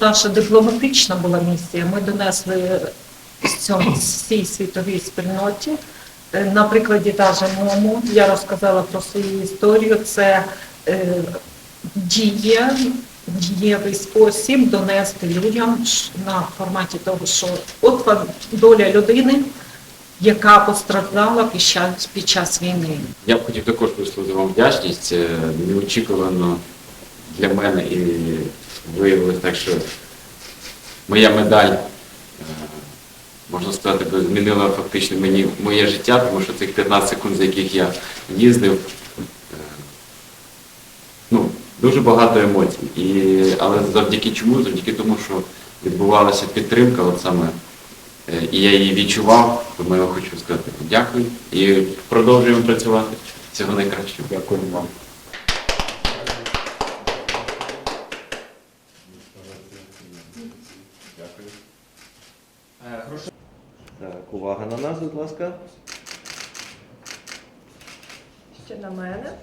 Наша дипломатична була місія. Ми донесли цьому всій світовій спільноті. Е, На прикладі даже МОМУ я розказала про свою історію. Це е, діє, дієвий спосіб донести людям на форматі того, що от вам доля людини, яка постраждала під час, під час війни. Я б хотів також висловити вам вдячність. Неочікувано для мене і виявилось так, що моя медаль, е, можна сказати, змінила фактично мені моє життя, тому що цих 15 секунд, за яких я їздив, е, ну, дуже багато емоцій. І, але завдяки чому? Завдяки тому, що відбувалася підтримка, от саме Е, і я її відчував, тому я хочу сказати дякую і продовжуємо працювати. Всього найкращого. Дякую вам. Так, увага на нас, будь ласка. Ще на мене.